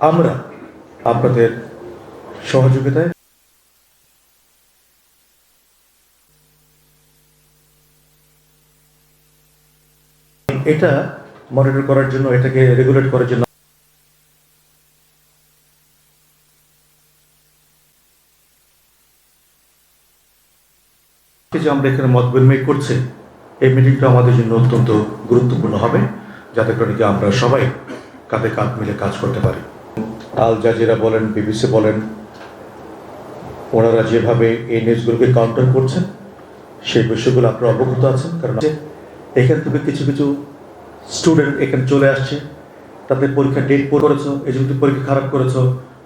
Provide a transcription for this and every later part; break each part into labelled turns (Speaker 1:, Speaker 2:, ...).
Speaker 1: আমরা আপনাদের সহযোগিতায় এটা মনিটর করার জন্য, এটাকে রেগুলেট করার জন্য যে আমরা এখানে মত বিনিময় করছি, এই মিটিংটা আমাদের জন্য অত্যন্ত গুরুত্বপূর্ণ হবে, যাতে করে আমরা সবাই কাঁধে কাঁধ মিলে কাজ করতে পারি। আল জাজিরা বলেন, বিবিসি বলেন, ওনারা যেভাবে এই নিউজগুলোকে কাউন্টার করছেন, সেই বিষয়গুলো আপনারা অবগত আছেন, কারণ এখান থেকে কিছু কিছু স্টুডেন্ট এখানে চলে আসছে, তাদের পরীক্ষা ডেট করেছ, এই জন্য পরীক্ষা খারাপ করেছ,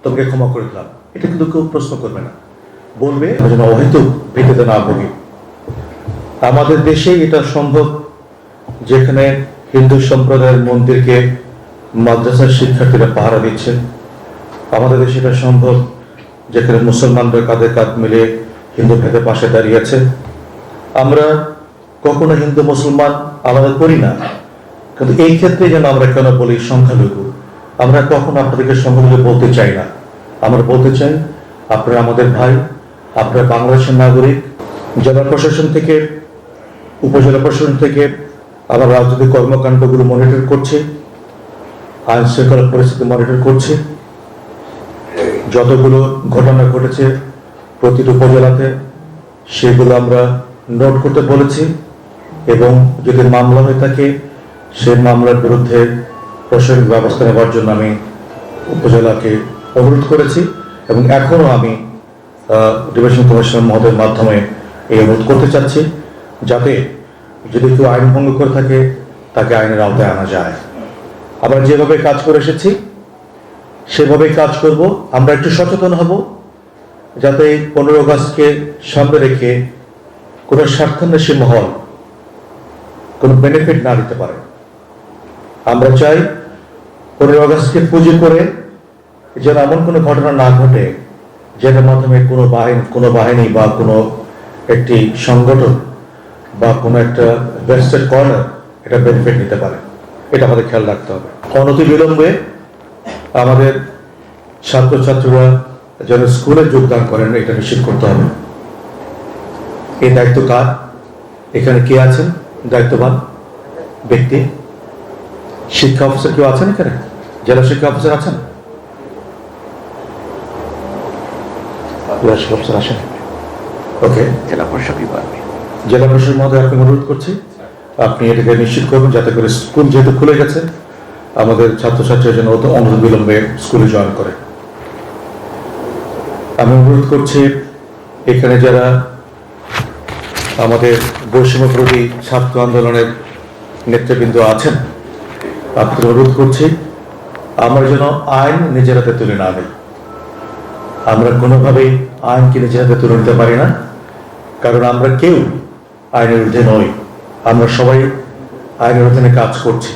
Speaker 1: তোমাকে ক্ষমা করে দিলাম। এটা কিন্তু কেউ প্রশ্ন করবে না। বলবে যেন অহেতুক ভীতিতে না ভুগি। আমাদের দেশে এটা সম্ভব, যেখানে হিন্দু সম্প্রদায়ের মন্দিরকে মাদ্রাসার শিক্ষার্থীরা পাহারা দিচ্ছেন। আমাদের দেশে এটা সম্ভব, যেখানে মুসলমানরা কাঁধে কাঁধ মিলে হিন্দু ভেদে পাশে দাঁড়িয়েছে আমরা কখনো হিন্দু, মুসলমান আলাদা করি না, কিন্তু এই ক্ষেত্রে যেন আমরা কেন বলি সংখ্যালঘু, আমরা কখনো আপনাদেরকে সংখ্যালঘু বলতে চাই না। আমরা বলতে চাই, আপনারা আমাদের ভাই, আপনারা বাংলাদেশের নাগরিক, জেলা প্রশাসন থেকে, উপজেলা প্রশাসন থেকে, আবার রাজনৈতিক কর্মকাণ্ডগুলো মনিটর করছে, আইন শৃঙ্খলা পরিস্থিতি মনিটর করছে। যতগুলো ঘটনা ঘটেছে প্রতিটি উপজেলাতে, সেগুলো আমরা নোট করতে বলেছি এবং যদি মামলা হয়ে থাকে সেই মামলার বিরুদ্ধে প্রশাসনিক ব্যবস্থা নেওয়ার জন্য আমি উপজেলাকে অনুরোধ করেছি এবং এখনও আমি ডিভিশন কমিশনার মহোদয়ের মাধ্যমে এই অনুরোধ করতে চাচ্ছি যাতে যদি কেউ আইন ভঙ্গ করে থাকে, তাকে আইনের আওতায় আনা যায়। আমরা যেভাবে কাজ করে এসেছি সেভাবেই কাজ করব। আমরা একটু সচেতন হব, যাতে পনেরো আগস্টকে সামনে রেখে কোনো স্বার্থান্বেষী মহল কোনো বেনিফিট না দিতে পারে। আমরা চাই পনেরো আগস্টকে পুঁজি করে যেন এমন কোনো ঘটনা না ঘটে, যেটার মাধ্যমে কোনো বাহিনী কোনো বাহিনী বা কোনো একটি সংগঠন বা কোনো একটা ভেস্টেড কর্নার এটা বেনিফিট নিতে পারে। এটা আমাদের খেয়াল রাখতে হবে। অনতি বিলম্বে আমাদের ছাত্রছাত্রীরা যেন স্কুলে যোগদান করেন এটা নিশ্চিত করতে হবে। এই দায়িত্ব কার? এখানে কে আছেন? দায়িত্ববান ব্যক্তি? শিক্ষা অফিসার কেউ আছেন এখানে? জেলা শিক্ষা অফিসার আছেন? জেলা শিক্ষা অফিসার আসেন? ওকে।
Speaker 2: জেলা
Speaker 1: জেলা প্রশাসক মহোদয় আপনি অনুরোধ করছি? আপনি এটাকে নিশ্চিত করবেন যাতে করে স্কুল যেহেতু খুলে গেছে আমাদের ছাত্রছাত্রীরা যেন অনন্ত বিলম্বে স্কুলে জয়েন করে। আমি অনুরোধ করছি, এখানে যারা আমাদের বৈষম্য বিরোধী ছাত্র আন্দোলনের নেতৃবৃন্দ আছেন, আপনাদের অনুরোধ করছি, আমরা যেন আইন নিজের হাতে তুলে না নিই। আমরা কোনোভাবেই আইনকে নিজের হাতে তুলে নিতে পারি না, কারণ আমরা কেউ আইনের ঊর্ধ্বে নই। আমরা সবাই আইনের অধীনে কাজ করছি।